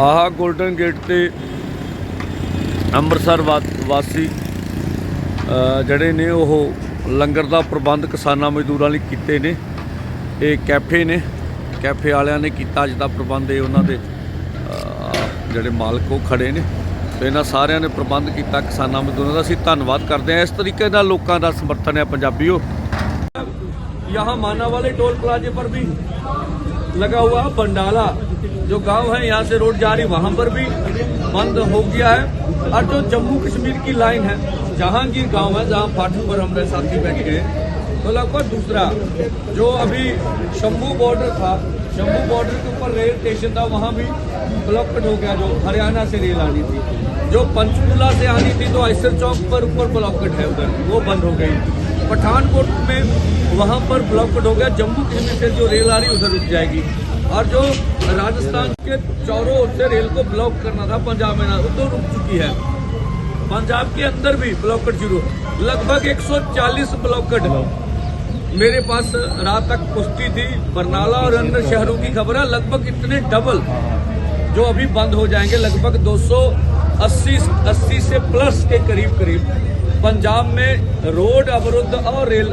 ਆਹ golden gate ਤੇ ਅੰਮ੍ਰਿਤਸਰ ਵਾਸੀ ਜਿਹੜੇ ਨੇ ਉਹ ਲੰਗਰ ਦਾ ਪ੍ਰਬੰਧ ਕਿਸਾਨਾਂ ਮਜ਼ਦੂਰਾਂ ਲਈ ਕੀਤੇ ਨੇ। ਇਹ ਕੈਫੇ ਨੇ। ਕੈਫੇ ਵਾਲਿਆਂ ਨੇ ਕੀਤਾ ਅੱਜ ਦਾ ਪ੍ਰਬੰਧ। ਇਹ ਉਹਨਾਂ ਦੇ ਜਿਹੜੇ ਮਾਲਕ ਉਹ ਖੜੇ ਨੇ। ਤੇ ਇਹਨਾਂ ਸਾਰਿਆਂ ਨੇ ਪ੍ਰਬੰਧ ਕੀਤਾ ਕਿਸਾਨਾਂ ਮਜ਼ਦੂਰਾਂ ਦਾ। ਅਸੀਂ ਧੰਨਵਾਦ ਕਰਦੇ ਹਾਂ। ਇਸ ਤਰੀਕੇ ਨਾਲ ਲੋਕਾਂ ਦਾ ਸਮਰਥਨ ਹੈ ਪੰਜਾਬੀਓ। ਯਹਾਂ ਮਾਨਾ ਵਾਲੇ ਟੋਲ ਪਲਾਜ਼ੇ ਪਰ ਵੀ लगा हुआ बंडाला जो गाँव है, यहाँ से रोड जा रही, वहाँ पर भी बंद हो गया है। और जो जम्मू कश्मीर की लाइन है, जहांगीर गाँव है, जहाँ फाटक पर हमारे साथी बैठ गए। तो लगभग दूसरा, जो अभी शंभू बॉर्डर था, शंभू बॉर्डर के ऊपर रेल स्टेशन था, वहाँ भी ब्लॉकड हो गया, जो हरियाणा से रेल आनी थी। जो पंचकूला से आनी थी तो ऐसर चौक पर ऊपर ब्लॉकड है उधर, वो बंद हो गई। पठानकोट में वहाँ पर ब्लॉकड हो गया। जम्मू कश्मीर से जो रेल आ रही उधर रुक जाएगी और जो राजस्थान के चौरों ओर से रेल को ब्लॉक करना था, पंजाब में ना तो रुक चुकी है। पंजाब के अंदर भी ब्लॉकड शुरू। लगभग 140 ब्लॉकड मेरे पास रात तक पुष्टि थी, बरनाला और अन्य शहरों की खबर। है लगभग इतने डबल जो अभी बंद हो जाएँगे, लगभग 280 80 से प्लस के करीब करीब। पंजाब में रोड अवरुद्ध और रेल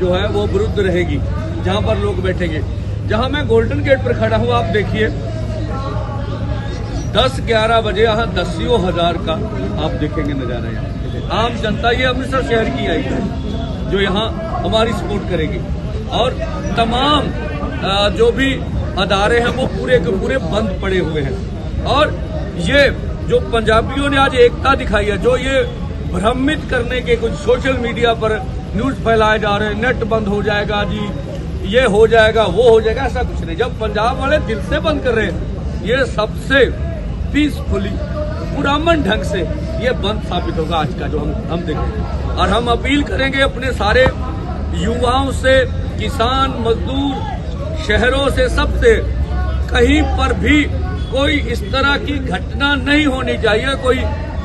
जो है वो अवरुद्ध रहेगी, जहाँ पर लोग बैठेंगे। जहाँ मैं गोल्डन गेट पर खड़ा हूँ, आप देखिए। 10-11 बजे, यहाँ दसियों हज़ार का आप देखेंगे नज़ारा यहाँ। आम जनता, ये अमृतसर शहर की आई है, जो यहाँ हमारी सपोर्ट करेगी। और तमाम जो भी अदारे हैं, वो पूरे के पूरे बंद पड़े हुए हैं। और ये जो पंजाबियों ने आज एकता दिखाई है, जो ये भ्रमित करने के कुछ सोशल मीडिया पर न्यूज़ फैलाए जा रहे हैं नेट बंद हो जाएगा जी, ये हो जाएगा, वो हो जाएगा, ऐसा कुछ नहीं। जब पंजाब वाले दिल से बंद कर रहे हैं, ये सबसे पीसफुली पुरामन ढंग से ये बंद साबित होगा आज का जो हम हम देखें। और हम अपील करेंगे अपने सारे युवाओं से, किसान, मजदूर, शहरों से, सबसे, कहीं पर भी कोई इस तरह की घटना नहीं होनी चाहिए, कोई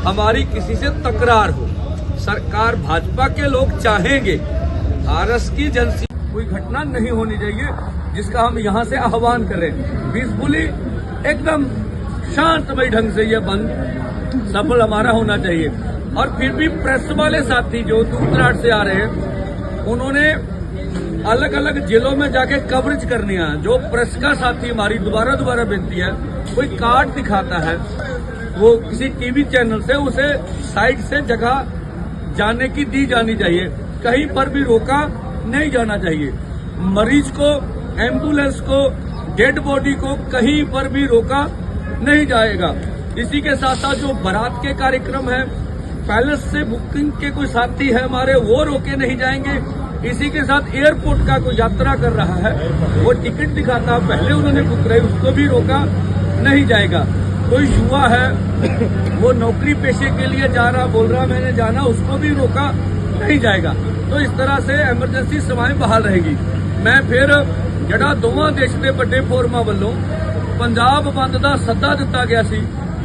हमारी किसी से तकरार हो। सरकार भाजपा के लोग चाहेंगे, आरएस की जनसी कोई घटना नहीं होनी चाहिए, जिसका हम यहाँ से आह्वान करें। पीसफुली एकदम शांतमय ढंग से यह बंद, सफल हमारा होना चाहिए। और फिर भी प्रेस वाले साथी जो दूर दराज से आ रहे हैं, उन्होंने अलग अलग जिलों में जाके कवरेज करनी है। जो प्रेस का साथी, हमारी दोबारा दोबारा बेनती है कोई कार्ड दिखाता है, वो किसी टीवी चैनल से, उसे साइड से जगह जाने की दी जानी चाहिए। कहीं पर भी रोका नहीं जाना चाहिए। मरीज़ को, एंबुलेंस को, डेड बॉडी को कहीं पर भी रोका नहीं जाएगा। इसी के साथ साथ जो बारात के कार्यक्रम है, पैलेस से बुकिंग के कोई साथी है हमारे, वो रोके नहीं जाएँगे। इसी के साथ एयरपोर्ट का कोई यात्रा कर रहा है, वो टिकट दिखाता, पहले उन्होंने बुक कराई, उसको भी रोका। नहीं जाएगा। कोई युवा है, वो नौकरी पेशे के लिए जा रहा, बोल रहा, मैंने जाना, उसको भी रोका, नहीं जाएगा। तो इस तरह से ਐਮਰਜੈਂਸੀ ਸੇਵਾएं ਬਹਾਲ ਰਹੇਗੀ ਮੈਂ ਫਿਰ ਜਿਹੜਾ ਦੋਵਾਂ ਦੇਸ਼ ਦੇ ਵੱਡੇ ਫੋਰਮਾਂ ਵੱਲੋਂ ਪੰਜਾਬ ਬੰਦ ਦਾ ਸੱਦਾ ਦਿੱਤਾ ਗਿਆ ਸੀ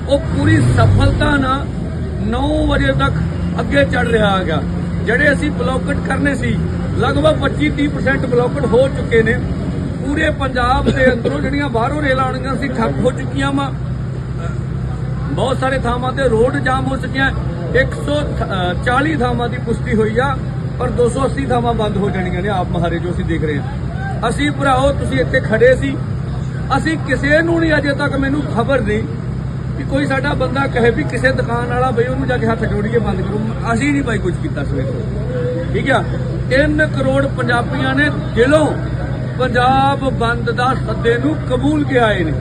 ਉਹ ਪੂਰੀ ਸਫਲਤਾ ਨਾਲ 9 ਵਜੇ ਤੱਕ ਅੱਗੇ ਚੜ ਰਿਹਾ ਹੈਗਾ ਜਿਹੜੇ ਅਸੀਂ ਬਲੌਕਟ ਕਰਨੇ ਸੀ ਲਗਭਗ 25-30% ਬਲੌਕਟ ਹੋ ਚੁੱਕੇ ਨੇ ਪੂਰੇ ਪੰਜਾਬ ਦੇ ਅੰਦਰੋਂ ਜਿਹੜੀਆਂ ਬਾਹਰੋਂ ਰੇਲਾਂ ਆਉਣੀਆਂ ਸੀ ਠੱਪ ਹੋ ਚੁੱਕੀਆਂ ਵਾ। ਬਹੁਤ ਸਾਰੇ ਥਾਵਾਂ ਤੇ ਰੋਡ ਜਾਮ ਹੋ ਚੁੱਕੀਆਂ। 140 ਥਾਵਾਂ ਦੀ ਪੁਸ਼ਟੀ ਹੋਈ ਆ, ਪਰ 280 ਥਾਵਾਂ ਬੰਦ ਹੋ ਜਾਣੀਆਂ ਨੇ ਆਪ ਮਹਾਰੇ ਜੋ ਅਸੀਂ ਦੇਖ ਰਹੇ ਹਾਂ। ਅਸੀਂ ਭਰਾਓ, ਤੁਸੀਂ ਇੱਥੇ ਖੜੇ ਸੀ। ਅਸੀਂ ਕਿਸੇ ਨੂੰ ਨਹੀਂ ਅਜੇ ਤੱਕ ਮੈਨੂੰ ਖਬਰ ਨਹੀਂ ਕਿ ਕੋਈ ਸਾਡਾ ਬੰਦਾ ਕਹੇ ਵੀ ਕਿਸੇ ਦੁਕਾਨ ਵਾਲਾ ਬਈ ਉਹਨੂੰ ਜਾ ਕੇ ਹੱਥ ਜੋੜੀਏ, ਬੰਦ ਕਰੋ। ਅਸੀਂ ਨਹੀਂ ਬਾਈ ਕੁਝ ਕੀਤਾ ਸਵੇਰ ਠੀਕ ਆ? 3 ਕਰੋੜ ਪੰਜਾਬੀਆਂ ਨੇ ਦਿਲੋਂ ਪੰਜਾਬ ਬੰਦ ਦਾ ਸੱਦੇ ਨੂੰ ਕਬੂਲ ਕੇ ਆਏ ਨੇ।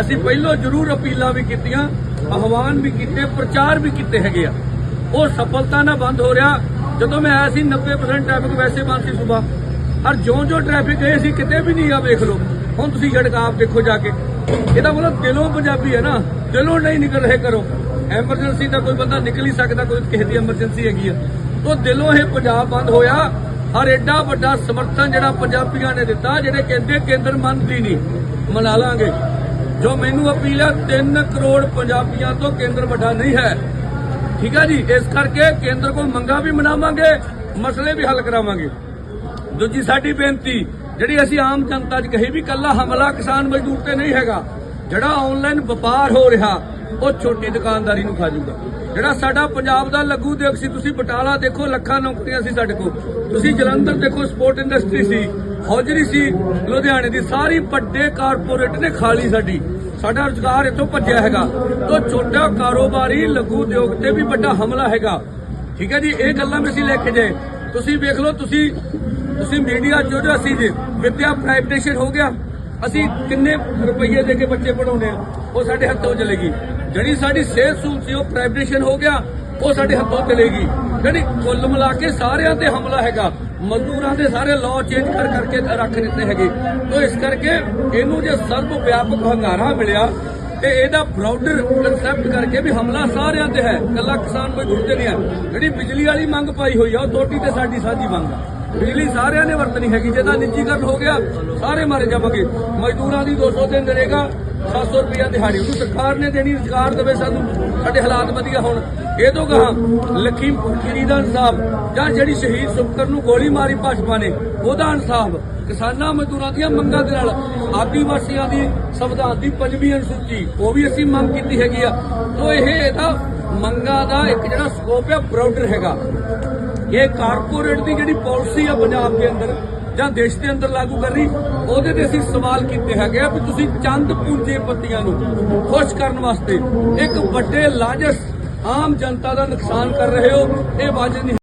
ਅਸੀਂ ਪਹਿਲਾਂ ਜ਼ਰੂਰ ਅਪੀਲਾਂ ਵੀ ਕੀਤੀਆਂ, ਆਹਵਾਨ ਵੀ ਕੀਤੇ, ਪ੍ਰਚਾਰ ਵੀ ਕੀਤੇ ਹੈਗੇ ਆ। ਉਹ ਸਫਲਤਾ ਨਾਲ ਬੰਦ ਹੋ ਰਿਹਾ, ਜਦੋਂ ਮੈਂ ਆਇਆ ਸੀ 90% ਟ੍ਰੈਫਿਕ ਵੈਸੇ ਬੰਦ ਸੀ ਸਵੇਰ ਹਰ ਜਿਉਂ ਜਿਉਂ ਟ੍ਰੈਫਿਕ ਗਏ ਸੀ, ਕਿਤੇ ਵੀ ਨਹੀਂ ਆ, ਵੇਖ ਲਓ। ਹੁਣ ਤੁਸੀਂ ਸੜਕ ਆਪ ਦੇਖੋ ਜਾ ਕੇ। ਇਹਦਾ ਮਤਲਬ ਦਿਲੋਂ ਪੰਜਾਬੀ ਹੈ ਨਾ, ਦਿਲੋਂ ਨਹੀਂ ਨਿਕਲ ਰਹੇ ਕਰੋ ਐਮਰਜੈਂਸੀ ਦਾ ਕੋਈ ਬੰਦਾ ਨਿਕਲ ਹੀ ਸਕਦਾ, ਕੋਈ ਕਿਸੇ ਦੀ ਐਮਰਜੈਂਸੀ ਹੈਗੀ ਆ। ਉਹ ਦਿਲੋਂ ਇਹ ਪੰਜਾਬ ਬੰਦ ਹੋਇਆ। ਹਰ ਐਡਾ ਵੱਡਾ ਸਮਰਥਨ ਜਿਹੜਾ ਪੰਜਾਬੀਆਂ ਨੇ ਦਿੱਤਾ, ਜਿਹੜੇ ਕਹਿੰਦੇ ਕੇਂਦਰ ਮੰਨਦੀ ਨਹੀਂ, ਮਨਾ ਲਾਂਗੇ। ਜੋ ਮੈਨੂੰ ਅਪੀਲ ਹੈ 3 ਕਰੋੜ ਪੰਜਾਬੀਆਂ ਤੋਂ ਕੇਂਦਰ ਵੱਡਾ ਨਹੀਂ ਹੈ। ਠੀਕ ਹੈ ਜੀ? ਇਸ ਕਰਕੇ ਕੇਂਦਰ ਕੋਲ ਮੰਗਾ ਵੀ ਮਨਾਵਾਂਗੇ, ਮਸਲੇ ਵੀ ਹੱਲ ਕਰਾਵਾਂਗੇ। ਦੂਜੀ ਸਾਡੀ ਬੇਨਤੀ, ਜਿਹੜੀ ਅਸੀਂ ਆਮ ਜਨਤਾ 'ਚ ਕਹੀ ਵੀ ਕੱਲਾ ਹਮਲਾ ਕਿਸਾਨ ਮਜ਼ਦੂਰ ਤੇ ਨਹੀਂ ਹੈਗਾ, ਜਿਹੜਾ ਆਨਲਾਈਨ ਵਪਾਰ ਹੋ ਰਿਹਾ ਉਹ ਛੋਟੀ ਦੁਕਾਨਦਾਰੀ ਨੂੰ ਖਾ ਜਾਊਗਾ ਜਿਹੜਾ ਸਾਡਾ ਪੰਜਾਬ ਦਾ ਲਘੂ ਉਦਯੋਗ ਸੀ, ਤੁਸੀਂ ਬਟਾਲਾ ਦੇਖੋ, ਲੱਖਾਂ ਨੌਕਰੀਆਂ ਸੀ ਸਾਡੇ ਕੋਲ। ਤੁਸੀਂ ਜਲੰਧਰ ਦੇਖੋ ਸਪੋਰਟ ਇੰਡਸਟਰੀ ਸੀ, ਹੌਜਰੀ ਸੀ, ਲੁਧਿਆਣੇ ਦੀ ਸਾਰੀ ਵੱਡੇ ਕਾਰਪੋਰੇਟ ਨੇ ਖਾਲੀ ਸਾਡੀ। ਸਾਡਾ ਰੁਜ਼ਗਾਰ ਇੱਥੋਂ ਭੱਜਿਆ ਹੈਗਾ। ਤੋਂ ਛੋਟਾ ਕਾਰੋਬਾਰੀ ਲਘੂ ਉਦਯੋਗ ਤੇ ਵੀ ਵੱਡਾ ਹਮਲਾ ਹੈਗਾ। ਠੀਕ ਹੈ ਜੀ, ਇਹ ਗੱਲਾਂ ਵੀ ਅਸੀਂ ਲੈ ਕੇ ਜਾਏ ਤੁਸੀਂ ਵੇਖ ਲਓ, ਤੁਸੀਂ ਤੁਸੀਂ ਮੀਡੀਆ ਜੋ ਜੋ ਅਸੀਂ ਵਿਦਿਆ ਪ੍ਰਾਈਵੇਟੇਸ਼ਨ ਹੋ ਗਿਆ। ਅਸੀਂ ਕਿੰਨੇ ਰੁਪਏ ਦੇ ਕੇ ਬੱਚੇ ਪੜਾਉਣੇ ਆ, ਉਹ ਸਾਡੇ ਹੱਥੋਂ ਚਲੇਗੀ। ਜਿਹੜੀ ਸਾਡੀ ਸਿਹਤ ਸਹੂਲਤ ਸੀ, ਉਹ ਪ੍ਰਾਈਵੇਟੇਸ਼ਨ ਹੋ ਗਿਆ, ਉਹ ਸਾਡੇ ਹੱਥੋਂ ਚਲੇਗੀ। ਜਿਹੜੀ ਕੁੱਲ ਮਿਲਾ ਕੇ ਸਾਰਿਆਂ ਤੇ ਹਮਲਾ ਹੈਗਾ। ਮਜ਼ਦੂਰਾਂ ਦੇ ਸਾਰੇ ਲਾਅ ਚੇਂਜ ਕਰ ਕਰਕੇ ਰੱਖ ਦਿੱਤੇ ਹੈਗੇ। ਤੋਂ ਇਸ ਕਰਕੇ ਇਹਨੂੰ ਜੇ ਸਰਬ ਵਿਆਪਕ ਹੰਗਾਰਾ ਮਿਲਿਆ, ਤੇ ਇਹਦਾ ਬ੍ਰੌਡਰ ਕਨਸੈਪਟ ਕਰਕੇ ਵੀ ਹਮਲਾ ਸਾਰਿਆਂ ਤੇ ਹੈ। ਕੱਲਾ ਕਿਸਾਨ ਮਜ਼ਦੂਰ ਤੇ ਨਹੀਂ ਹੈ। ਜਿਹੜੀ ਬਿਜਲੀ ਵਾਲੀ ਮੰਗ ਪਾਈ ਹੋਈ ਆ, ਉਹ ਤੋਟੀ ਤੇ ਸਾਡੀ ਸਾਂਝੀ ਮੰਗ ਆ। ਬਿਜਲੀ ਸਾਰਿਆਂ ਨੇ ਵਰਤਣੀ ਹੈਗੀ ਜਿਹਦਾ ਤਾਂ ਨਿੱਜੀਕਰਨ ਹੋ ਗਿਆ, ਸਾਰੇ ਮਾਰੇ ਜਾਵਾਂਗੇ। ਮਜ਼ਦੂਰਾਂ ਦੀ 200 ਤੇ ਨਰੇਗਾ 700 ਰੁਪਇਆ ਦਿਹਾੜੀ। ਉਹਨੂੰ ਸਰਕਾਰ ਨੇ ਦੇਣੀ, ਰੁਜ਼ਗਾਰ ਦੇਵੇ ਸਾਨੂੰ। ਸਾਡੇ ਹਾਲਾਤ ਵਧੀਆ ਹੋਣ। ਇਹ ਤੋਂ ਕਹਾ ਲਖੀਮਪੁਰ ਖੀਰੀ ਦਾ ਜਾਂ ਜਿਹੜੀ ਸ਼ਹੀਦ ਸੁਖਕਰ ਨੂੰ ਗੋਲੀ ਮਾਰੀ ਭਾਜਪਾ ਨੇ, ਉਹਦਾ ਇਨਸਾਫ। ਕਿਸਾਨਾਂ ਮਜ਼ਦੂਰਾਂ ਦੀਆਂ ਮੰਗਾਂ ਦੇ ਨਾਲ ਆਦੀਵਾਸੀਆਂ ਦੀ ਸੰਵਿਧਾਨ ਦੀ ਪੰਜਵੀਂ ਅਨੁਸੂਚੀ, ਉਹ ਵੀ ਅਸੀਂ ਮੰਗ ਕੀਤੀ ਹੈਗੀ ਆ। ਤੋਂ ਇਹ ਇਹਦਾ ਮੰਗਾਂ ਦਾ ਇੱਕ ਜਿਹੜਾ ਸਕੋਪ ਹੈ ਬ੍ਰੌਡਰ ਹੈਗਾ। ਇਹ ਕਾਰਪੋਰੇਟ ਦੀ ਜਿਹੜੀ ਪਾਲਿਸੀ ਆ ਪੰਜਾਬ ਦੇ ਅੰਦਰ ਜਾਂ ਦੇਸ਼ ਦੇ ਅੰਦਰ ਲਾਗੂ ਕਰ ਰਹੀ, ਉਹਦੇ ਤੇ ਅਸੀਂ ਸਵਾਲ ਕੀਤੇ ਹੈਗੇ ਆ ਵੀ ਤੁਸੀਂ ਚੰਦ ਪੂੰਜੀਪਤੀਆਂ ਨੂੰ ਖੁਸ਼ ਕਰਨ ਵਾਸਤੇ ਇੱਕ ਵੱਡੇ ਲਾਜਸ ਆਮ ਜਨਤਾ ਦਾ ਨੁਕਸਾਨ ਕਰ ਰਹੇ ਹੋ, ਇਹ ਵਾਜਬ ਨਹੀਂ